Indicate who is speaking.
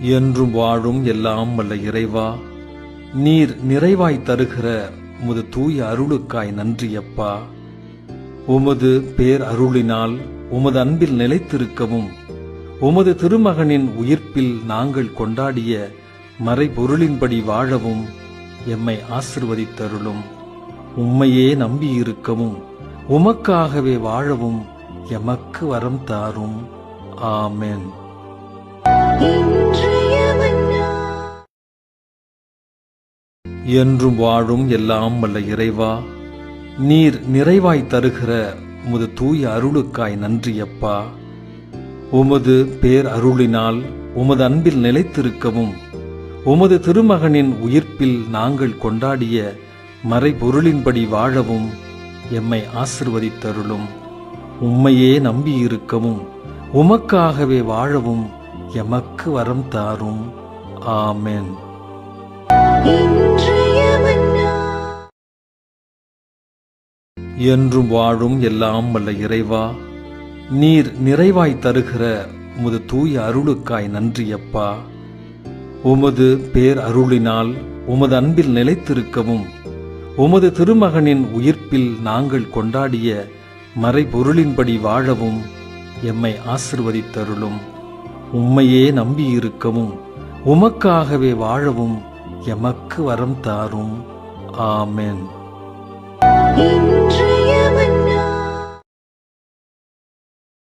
Speaker 1: என்றும் வாழும் எல்லாம் வல்ல இறைவா நீர் நிறைவாய் தருகிற உமது தூய அருளுக்காய் நன்றியப்பா. உமது பேர் அருளினால் உமது அன்பில் நிலைத்திருக்கவும் உமது திருமகனின் உயிர்ப்பில் நாங்கள் கொண்டாடிய மறைபொருளின்படி வாழவும் எம்மை ஆசிர்வதித்தருளும். உம்மையே நம்பியிருக்கவும் உமக்காகவே வாழவும் எமக்கு வரம் தாரும். ஆமென். என்றும் வாழும் எல்லாம் வல்ல இறைவா நீர் நிறைவாய் தருகிற உமது தூய அருளுக்காய் நன்றியப்பா. உமது பேர் அருளினால் உமது அன்பில் நிலைத்திருக்கவும் உமது திருமகனின் உயிர்ப்பில் நாங்கள் கொண்டாடிய மறைபொருளின்படி வாழவும் எம்மை ஆசிர்வதித்தருளும். உம்மையே நம்பியிருக்கவும் உமக்காகவே வாழவும் எமக்கு வரம் தாரும். ஆமென். என்றும் வாழும் எல்லாம் வல்ல இறைவா நீர் நிறைவாய் தருகிற உமது தூய அருளுக்காய் நன்றியப்பா. உமது பேர் அருளினால் உமது அன்பில் நிலைத்திருக்கவும் உமது திருமகனின் உயிர்ப்பில் நாங்கள் கொண்டாடிய மறைபொருளின்படி வாழவும் எம்மை ஆசிர்வதித்தருளும். உம்மையே நம்பியிருக்கவும் உமக்காகவே வாழவும் எமக்கு வரம் தாரும். ஆமென். you